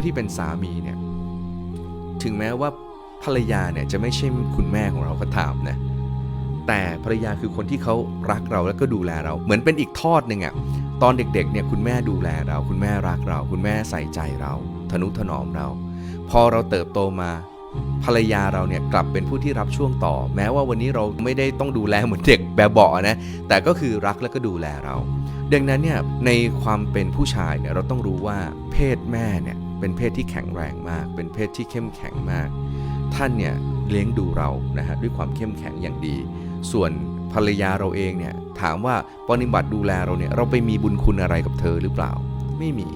ผู้ที่เป็นสามีเนี่ยถึงแม้ว่าภรรยาเนี่ยจะไม่ใช่คุณแม่ของเราก็ตามนะแต่ภรรยาคือคนที่เขารักเราแล้วก็ดูแลเรา เหมือนเป็นอีกทอดหนึ่งอะตอนเด็กๆเนี่ยคุณแม่ดูแลเรา คุณแม่รักเรา คุณแม่ใส่ใจเรา ทนุถนอมเรา พอเราเติบโตมาภรรยาเราเนี่ยกลับเป็นผู้ที่รับช่วงต่อ แม้ว่าวันนี้เราไม่ได้ต้องดูแลเหมือนเด็กแบบเบาะนะแต่ก็คือรักแล้วก็ดูแลเรา ดังนั้นเนี่ยในความเป็นผู้ชายเนี่ยเราต้องรู้ว่าเพศแม่เนี่ย เป็นเพศที่แข็งแรงมาก เป็นเพศที่เข้มแข็งมาก ท่านเนี่ยเลี้ยงดูเรานะฮะด้วยความเข้มแข็งอย่างดี ส่วนภรรยาเราเองเนี่ยถามว่าปฏิบัติดูแลเราเนี่ยเราไปมีบุญคุณอะไรกับเธอหรือเปล่า ไม่มี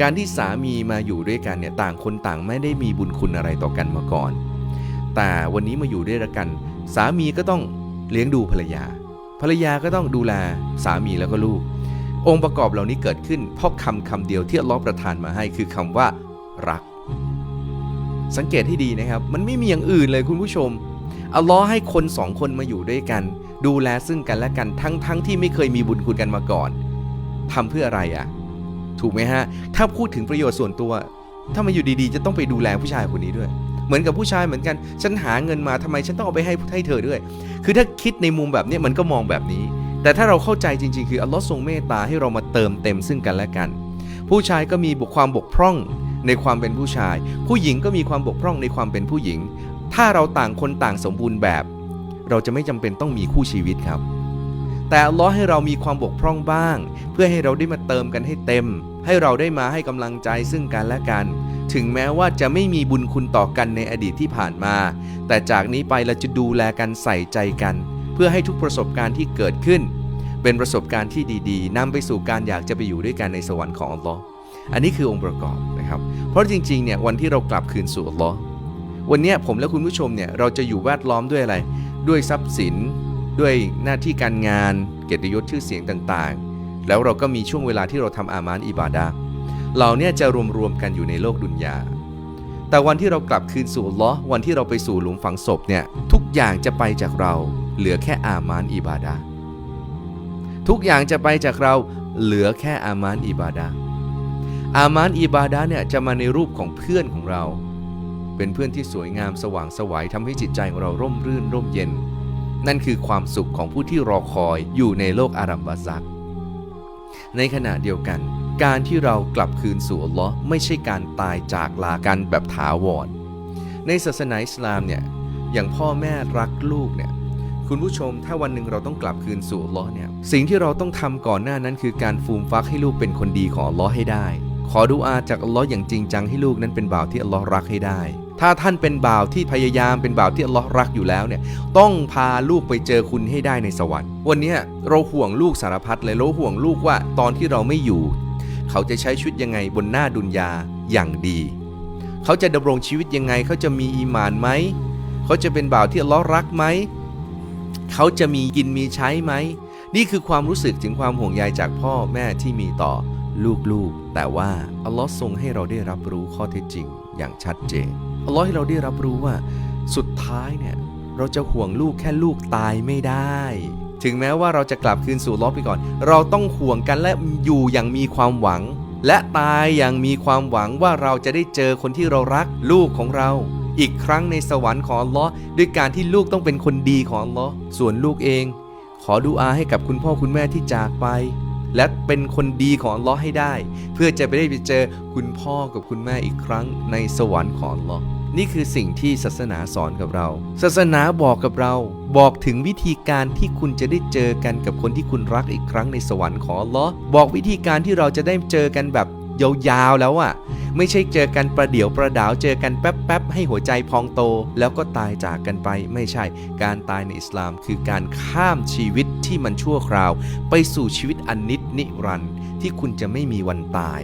การที่สามีมาอยู่ด้วยกันเนี่ยต่างคนต่างไม่ได้มีบุญคุณอะไรต่อกันมาก่อน แต่วันนี้มาอยู่ด้วยกัน สามีก็ต้องเลี้ยงดูภรรยา ภรรยาก็ต้องดูแลสามีแล้วก็ลูก องค์ประกอบเหล่านี้เกิดขึ้นเพราะคำคำเดียวที่อัลลอฮ์ประทานมาให้คือคำว่า รัก สังเกตให้ดีนะครับ มันไม่มีอย่างอื่นเลยคุณผู้ชมอัลลอฮ์ให้คนสองคนมาอยู่ด้วยกัน ดูแลซึ่งกันและกันทั้งทั้งที่ไม่เคยมีบุญคุณกันมาก่อนทำเพื่ออะไรอะ่ะ ถูกไหมฮะ ถ้าพูดถึงประโยชน์ส่วนตัว ถ้ามาอยู่ดีๆ จะต้องไปดูแลผู้ชายคนนี้ด้วย เหมือนกับผู้ชายเหมือนกัน ฉันหาเงินมาทำไมฉันต้องเอาไปให้ให้เธอด้วย คือถ้าคิดในมุมแบบนี้มันก็มองแบบนี้ แต่ถ้าเราเข้าใจจริง ๆ คืออัลลอฮ์ทรงเมตตาให้เรามาเติมเต็มซึ่งกันและกัน ผู้ชายก็มีบุความบกพร่องในความเป็นผู้ชาย ผู้หญิงก็มีความบกพร่องในความเป็นผู้หญิง ถ้าเราต่างคนต่างสมบูรณ์แบบ เราจะไม่จำเป็นต้องมีคู่ชีวิตครับ แต่อัลลอฮ์ให้เรามีความบกพร่องบ้าง เพื่อให้เราได้มาเติมกันให้เต็ม ให้เราได้มาให้กำลังใจซึ่งกันและกันถึงแม้ว่าจะไม่มีบุญคุณต่อกันในอดีตที่ผ่านมา แต่จากนี้ไปเราจะดูแลกันใส่ใจกัน เพื่อให้ทุกประสบการณ์ที่เกิดขึ้น เป็นประสบการณ์ที่ดีๆนำไปสู่การอยากจะไปอยู่ด้วยกันในสวรรค์ของอัลลอฮ์อันนี้คือองค์ประกอบนะครับ เพราะจริงๆเนี่ยวันที่เรากลับคืนสู่อัลลอฮ์วันเนี้ยผมและคุณผู้ชมเนี่ยเราจะอยู่แวดล้อมด้วยอะไร ด้วยทรัพย์สิน ด้วยหน้าที่การงาน เกียรติยศชื่อเสียงต่างๆ แล้วเราก็มีช่วงเวลาที่เราทำอามานอิบาดะห์เรานี่ยจะรวมๆกันอยู่ในโลกดุนยาแต่วันที่เรากลับคืนสู่อัลลอฮ์วันที่เราไปสู่หลุมฝังศพเนี่ยทุกอย่างจะไปจากเรา เหลือแค่อามานอิบาดะห์ทุกอย่างจะไปจากเราเหลือแค่อามานอิบาดะห์อามานอิบาดะห์เนี่ยจะมาในรูปของเพื่อนของเรา เป็นเพื่อนที่สวยงามสว่างสวัยทำให้จิตใจของเราร่มรื่นร่มเย็น นั่นคือความสุขของผู้ที่รอคอยอยู่ในโลกอารัมบาซัก ในขณะเดียวกัน การที่เรากลับคืนสู่อัลลอฮ์ไม่ใช่การตายจากลากันแบบถาวรในศาสนาอิสลามเนี่ยอย่างพ่อแม่รักลูกเนี่ย คุณผู้ชมถ้าวันหนึ่งเราต้องกลับคืนสู่อัลลอฮ์เนี่ยสิ่งที่เราต้องทำก่อนหน้านั้นคือการฟูมฟักให้ลูกเป็นคนดีของอัลลอฮ์ให้ได้ ขอดุอาจากอัลลอฮ์อย่างจริงจังให้ลูกนั้นเป็นบ่าวที่อัลลอฮ์รักให้ได้ ถ้าท่านเป็นบ่าวที่พยายามเป็นบ่าวที่อัลลอฮ์รักอยู่แล้วเนี่ยต้องพาลูกไปเจอคุณให้ได้ในสวรรค์ วันนี้เราห่วงลูกสารพัดเลยเราห่วงลูกว่าตอนที่เราไม่อยู่ เขาจะใช้ชีวิตยังไงบนหน้าดุนยาอย่างดี เขาจะดำรงชีวิตยังไงเขาจะมีอีมานไหมเขาจะเป็นบ่าวที่อัลลอฮ์รักไหม เขาจะมีกินมีใช้ไหม นี่คือความรู้สึกถึงความห่วงใยจากพ่อแม่ที่มีต่อลูกๆ แต่ว่าอัลลอฮ์ทรงให้เราได้รับรู้ข้อเท็จจริง อย่างชัดเจนอัลลอฮ์ให้เราได้รับรู้ว่าสุดท้ายเนี่ยเราจะห่วงลูกแค่ลูกตายไม่ได้ ถึงแม้ว่าเราจะกลับคืนสู่ลลอฮ์ไปก่อน เราต้องห่วงกันและอยู่อย่างมีความหวัง และตายอย่างมีความหวังว่าเราจะได้เจอคนที่เรารักลูกของเรา อีกครั้งในสวรรค์ของอัลลอฮ์ด้วยการที่ลูกต้องเป็นคนดีของอัลลอฮ์ส่วนลูกเอง ขอดูอาให้กับคุณพ่อคุณแม่ที่จากไป และเป็นคนดีของอัลลอฮ์ให้ได้ เพื่อจะไปได้ไปเจอคุณพ่อกับคุณแม่อีกครั้งในสวรรค์ของอัลลอฮ์นี่คือสิ่งที่ศาสนาสอนกับเรา ศาสนาบอกกับเรา บอกถึงวิธีการที่คุณจะได้เจอกันกับคนที่คุณรักอีกครั้งในสวรรค์ของอัลลอฮ์บอกวิธีการที่เราจะได้เจอกันแบบ ยาวๆแล้วอะ่ะ ไม่ใช่เจอกันประเดี๋ยวประดาวเจอกันแป๊บๆให้หัวใจพองโต แล้วก็ตายจากกันไปไม่ใช่ การตายในอิสลามคือการข้ามชีวิตที่มันชั่วคราว ไปสู่ชีวิตอันนิดนิรันดร์ที่คุณจะไม่มีวันตาย